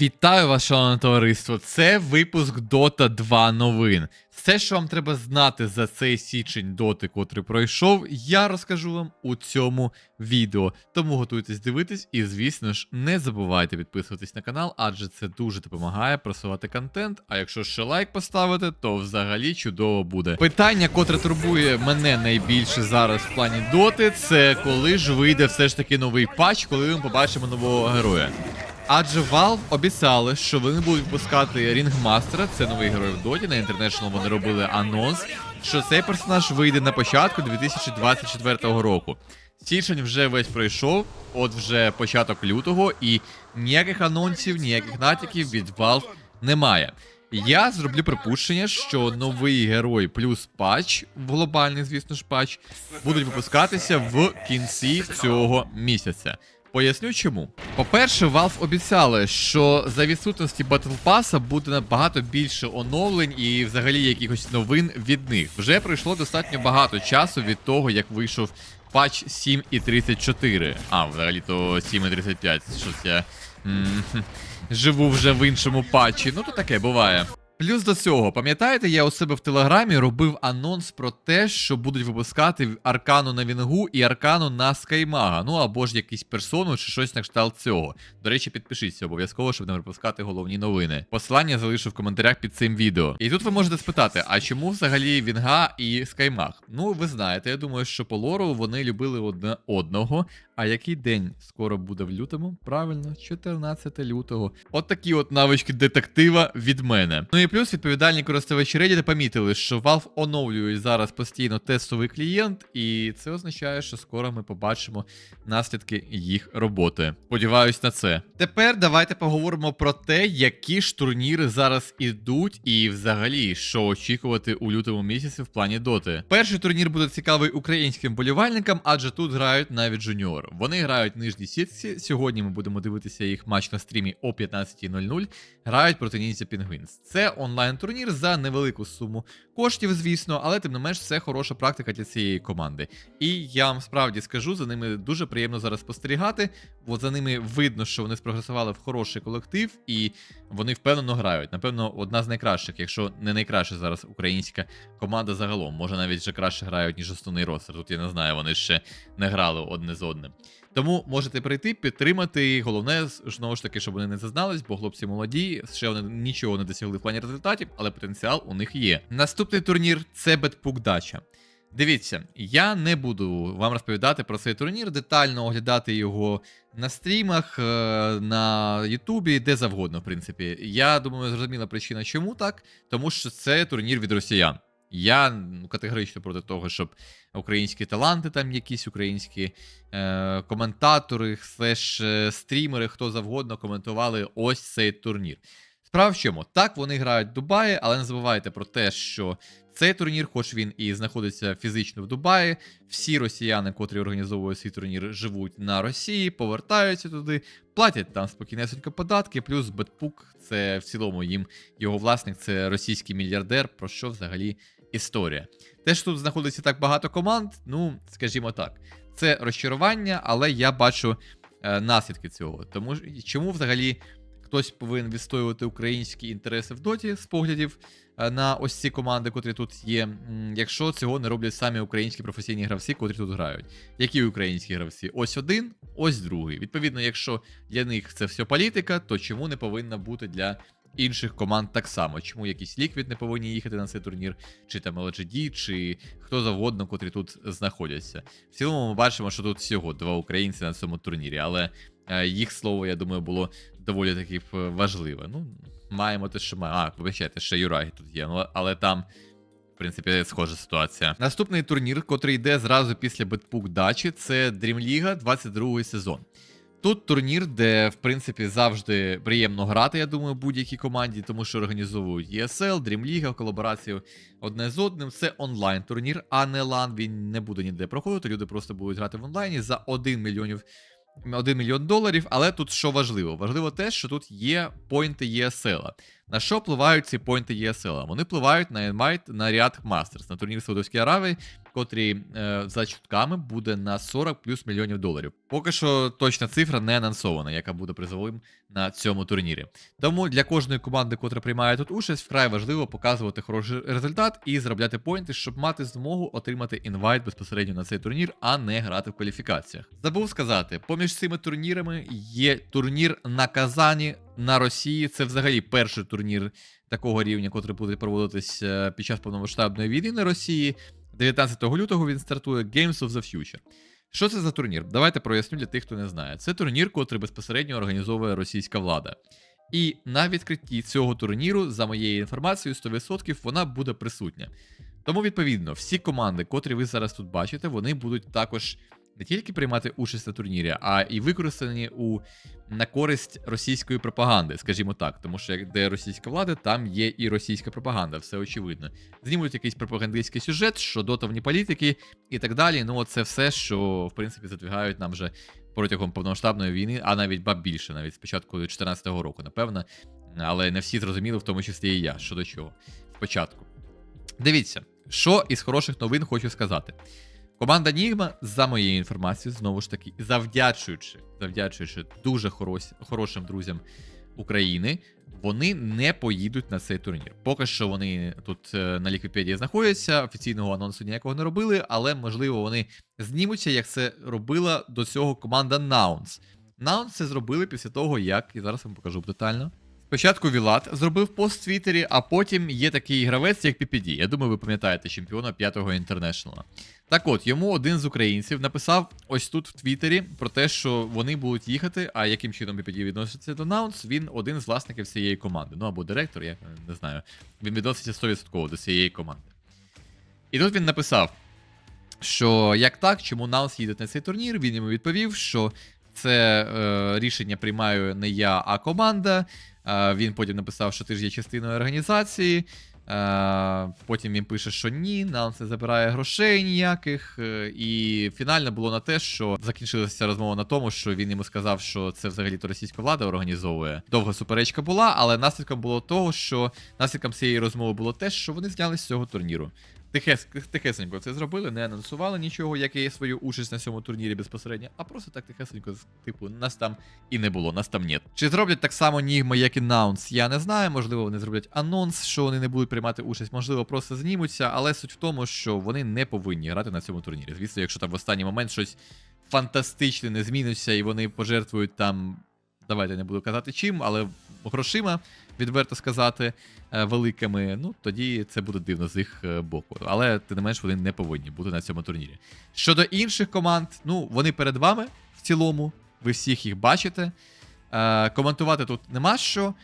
Вітаю вас, шановне товариство! Це випуск Dota 2 новин. Все, що вам треба знати за цей січень доти, котрий пройшов, я розкажу вам у цьому відео. Тому готуйтесь дивитись і, звісно ж, не забувайте підписуватись на канал, адже це дуже допомагає просувати контент. А якщо ще лайк поставити, то взагалі чудово буде. Питання, котре турбує мене найбільше зараз в плані доти, це коли ж вийде все ж таки новий патч, коли ми побачимо нового героя. Адже Valve обіцяли, що вони будуть випускати Рінгмастера, це новий герой в Доті. На International вони робили анонс, що цей персонаж вийде на початку 2024 року. Січень вже весь пройшов, от вже початок лютого, і ніяких анонсів, ніяких натяків від Valve немає. Я зроблю припущення, що новий герой плюс патч, глобальний, звісно ж, патч, будуть випускатися в кінці цього місяця. Поясню чому. По-перше, Valve обіцяли, що за відсутності Battle Pass буде набагато більше оновлень і взагалі якихось новин від них. Вже пройшло достатньо багато часу від того, як вийшов патч 7.34. А, взагалі то 7.35. Щось я м, живу вже в іншому патчі. Ну то таке буває. Плюс до цього, пам'ятаєте, я у себе в телеграмі робив анонс про те, що будуть випускати аркану на Вінгу і аркану на Скаймага. Ну або ж якийсь персону чи щось на кшталт цього. До речі, підпишіться обов'язково, щоб не пропускати головні новини. Посилання залишу в коментарях під цим відео. І тут ви можете спитати, а чому взагалі Вінга і Скаймаг? Ну, ви знаєте, я думаю, що по лору вони любили одне одного. А який день скоро буде в лютому? Правильно, 14 лютого. От такі от навички детектива від мене. Ну і плюс відповідальні користувачі Reddit помітили, що Valve оновлюють зараз постійно тестовий клієнт, і це означає, що скоро ми побачимо наслідки їх роботи. Сподіваюсь на це. Тепер давайте поговоримо про те, які ж турніри зараз ідуть, і взагалі, що очікувати у лютому місяці в плані доти. Перший турнір буде цікавий українським болівальникам, адже тут грають навіть жуніор. Вони грають в нижній сітці. Сьогодні ми будемо дивитися їх матч на стрімі о 15.00. Грають проти ніндзя Пінгвінс. Це онлайн-турнір за невелику суму коштів, звісно, але тим не менш це хороша практика для цієї команди. І я вам справді скажу, за ними дуже приємно зараз спостерігати, бо за ними видно, що вони спрогресували в хороший колектив, і вони впевнено грають. Напевно, одна з найкращих, якщо не найкраща зараз українська команда загалом. Може навіть вже краще грають, ніж основний ростер. Тут я не знаю, вони ще не грали одне з одним. Тому можете прийти, підтримати. Головне, знову ж таки, щоб вони не зазнались, бо хлопці молоді, ще вони нічого не досягли в плані результатів, але потенціал у них є. Наступний турнір це Бетпук Дача. Дивіться, я не буду вам розповідати про цей турнір, детально оглядати його на стрімах, е, на Ютубі, де завгодно, в принципі. Я думаю, зрозуміла причина, чому так, тому що це турнір від росіян. Я ну, категорично проти того, щоб українські таланти, там якісь українські е, коментатори, слеш е, стрімери, хто завгодно коментували ось цей турнір. Справа в чому? Так, вони грають в Дубаї, але не забувайте про те, що цей турнір, хоч він і знаходиться фізично в Дубаї, всі росіяни, котрі організовують цей турнір, живуть на Росії, повертаються туди, платять там спокійнесенько податки, плюс Бетпук, це в цілому їм його власник, це російський мільярдер, про що взагалі історія. Те, що тут знаходиться так багато команд, ну, скажімо так, це розчарування, але я бачу е, наслідки цього. Тому чому взагалі хтось повинен відстоювати українські інтереси в доті з поглядів е, на ось ці команди, котрі тут є, якщо цього не роблять самі українські професійні гравці, котрі тут грають. Які українські гравці? Ось один, ось другий. Відповідно, якщо для них це все політика, то чому не повинна бути для інших команд так само? Чому якісь ліквід не повинні їхати на цей турнір, чи там LGD, чи хто завгодно, котрі тут знаходяться? В цілому ми бачимо, що тут всього два українці на цьому турнірі, але е, їх слово, я думаю, було доволі таки е, важливе. Ну, маємо те, що маємо. А, вибачайте, ще Юрагі тут є, ну, але там. В принципі, схожа ситуація. Наступний турнір, котрий йде зразу після Бетпук Дачі, це League 22 сезон. Тут турнір, де, в принципі, завжди приємно грати, я думаю, будь-якій команді, тому що організовують ESL, League колаборацію одне з одним. Це онлайн турнір, а не лан. Він не буде ніде проходити. Люди просто будуть грати в онлайні за 1 мільйонів. 1 мільйон доларів, але тут що важливо? Важливо те, що тут є поінти ESL. На що впливають ці поінти ESL? Вони впливають на Enmight, на Riyadh Masters, на турнір Саудовської Аравії, котрий е, за чутками буде на 40 плюс мільйонів доларів. Поки що точна цифра не анонсована, яка буде призовим на цьому турнірі. Тому для кожної команди, котра приймає тут участь, вкрай важливо показувати хороший результат і заробляти поінти, щоб мати змогу отримати інвайт безпосередньо на цей турнір, а не грати в кваліфікаціях. Забув сказати, поміж цими турнірами є турнір на Казані на Росії. Це взагалі перший турнір такого рівня, котрий буде проводитись е, під час повномасштабної війни на Росії. 19 лютого він стартує Games of the Future. Що це за турнір? Давайте проясню для тих, хто не знає. Це турнір, котрий безпосередньо організовує російська влада. І на відкритті цього турніру, за моєю інформацією, 100% вона буде присутня. Тому, відповідно, всі команди, котрі ви зараз тут бачите, вони будуть також не тільки приймати участь на турнірі, а і використані у на користь російської пропаганди, скажімо так. Тому що як де російська влада, там є і російська пропаганда, все очевидно. Знімуть якийсь пропагандистський сюжет, що дотовні політики і так далі. Ну, це все, що в принципі задвігають нам вже протягом повномасштабної війни, а навіть ба більше, навіть з початку 2014 року, напевно. Але не всі зрозуміли, в тому числі і я, щодо чого. Спочатку. Дивіться, що із хороших новин хочу сказати. Команда Нігма, за моєю інформацією, знову ж таки, завдячуючи, завдячуючи дуже хорош, хорошим друзям України, вони не поїдуть на цей турнір. Поки що вони тут е, на Ліквіпедії знаходяться, офіційного анонсу ніякого не робили, але можливо вони знімуться, як це робила до цього команда Наунс. Наунс це зробили після того, як, і зараз вам покажу детально. Спочатку Вілат зробив пост в Твіттері, а потім є такий гравець, як PPD. Я думаю, ви пам'ятаєте чемпіона 5-го інтернешнала. Так от, йому один з українців написав ось тут в Твіттері про те, що вони будуть їхати, а яким чином PPD відноситься до Наунс, він один з власників цієї команди. Ну або директор, я не знаю. Він відноситься 100% до цієї команди. І тут він написав, що як так, чому Наунс їде на цей турнір, він йому відповів, що це е, рішення приймаю не я, а команда. Е, він потім написав, що ти ж є частиною організації. Е, потім він пише, що ні, нам це забирає грошей ніяких. Е, і фінально було на те, що закінчилася розмова на тому, що він йому сказав, що це взагалі то російська влада організовує. Довга суперечка була, але наслідком було того, що наслідком цієї розмови було те, що вони знялись з цього турніру. Тихес, тихесенько це зробили, не анонсували нічого, як є свою участь на цьому турнірі безпосередньо, а просто так тихесенько, типу, нас там і не було, нас там нет. Чи зроблять так само Нігма, як і Наунс, я не знаю. Можливо, вони зроблять анонс, що вони не будуть приймати участь, можливо, просто знімуться, але суть в тому, що вони не повинні грати на цьому турнірі. Звісно, якщо там в останній момент щось фантастичне не зміниться, і вони пожертвують там. Давайте не буду казати чим, але грошима, відверто сказати, е, великими, ну тоді це буде дивно з їх е, боку. Але тим не менш вони не повинні бути на цьому турнірі. Щодо інших команд, ну вони перед вами в цілому, ви всіх їх бачите. Е, коментувати тут нема що.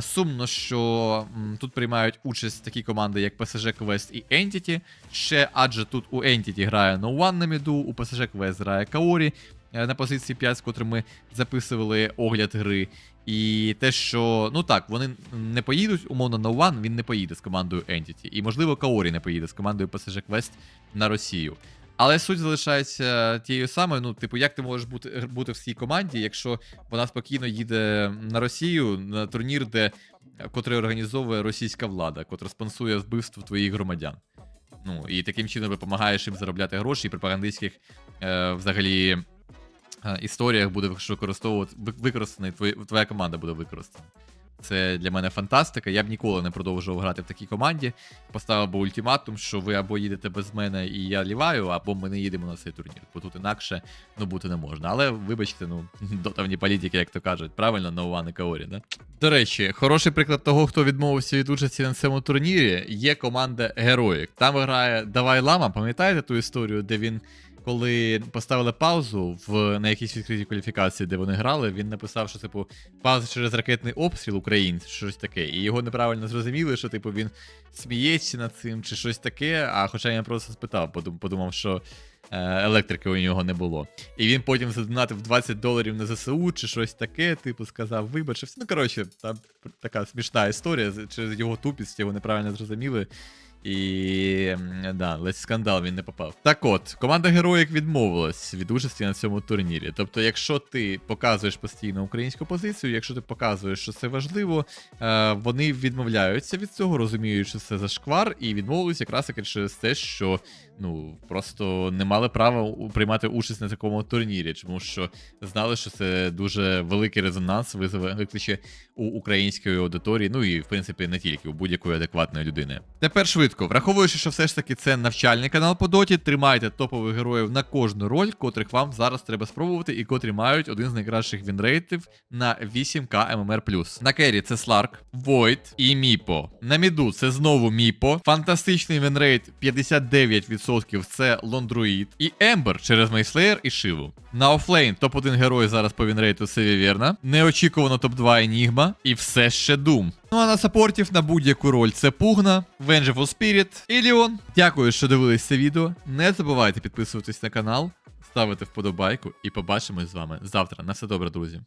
Сумно, що тут приймають участь такі команди, як PSG Quest і Entity. Ще адже тут у Entity грає No One на міду, у PSG Quest грає е, на позиції 5, з котрим ми записували огляд гри. І те, що, ну так, вони не поїдуть, умовно, No One, він не поїде з командою Entity. І, можливо, Каорі не поїде з командою PSG Quest на Росію. Але суть залишається тією самою. Ну, типу, як ти можеш бути бути в цій команді, якщо вона спокійно їде на Росію на турнір, де котрий організовує російська влада, котра спонсує вбивство твоїх громадян. Ну і таким чином допомагаєш їм заробляти гроші і пропагандистських е, взагалі е, історіях буде використовувати використана, твоя, команда буде використана. Це для мене фантастика. Я б ніколи не продовжував грати в такій команді. Поставив би ультиматум, що ви або їдете без мене і я ліваю, або ми не їдемо на цей турнір. Бо тут інакше ну, бути не можна. Але вибачте, ну, дотавні політики, як то кажуть, правильно, на One Каорі, да? До речі, хороший приклад того, хто відмовився від участі на цьому турнірі, є команда Героїк. Там грає Давай Лама, пам'ятаєте ту історію, де він коли поставили паузу в на якійсь відкритій кваліфікації, де вони грали, він написав, що типу пауза через ракетний обстріл українців, щось таке. І його неправильно зрозуміли, що типу він сміється над цим чи щось таке. А хоча я просто спитав, подумав, що е, електрики у нього не було. І він потім задонатив 20 доларів на ЗСУ чи щось таке, типу, сказав, вибачився. Ну, коротше, там така смішна історія через його тупість, його неправильно зрозуміли. І да, ледь скандал він не попав. Так от, команда героїк відмовилась від участі на цьому турнірі. Тобто, якщо ти показуєш постійно українську позицію, якщо ти показуєш, що це важливо, е, вони відмовляються від цього, розуміють, що це зашквар, і відмовились якраз таки через те, що ну просто не мали права приймати участь на такому турнірі, тому що знали, що це дуже великий резонанс визове викличе у української аудиторії, ну і в принципі не тільки у будь-якої адекватної людини. Тепер швидко, враховуючи, що все ж таки це навчальний канал по доті, тримайте топових героїв на кожну роль, котрих вам зараз треба спробувати, і котрі мають один з найкращих вінрейтів на 8К ММР. На кері це Сларк, Войт і Міпо. На міду це знову Міпо. Фантастичний вінрейт 59% це Лондруїд. І Ембер через Мейслеєр і Шиву. На офлейн топ-1 герой зараз по вінрейту це Віверна. Неочікувано топ-2 Енігма. І все ще Дум. Ну а на саппортів на будь-яку роль це Пугна, Vengeful Spirit і Ліон. Дякую, що дивились це відео. Не забувайте підписуватись на канал, ставити вподобайку і побачимось з вами завтра. На все добре, друзі.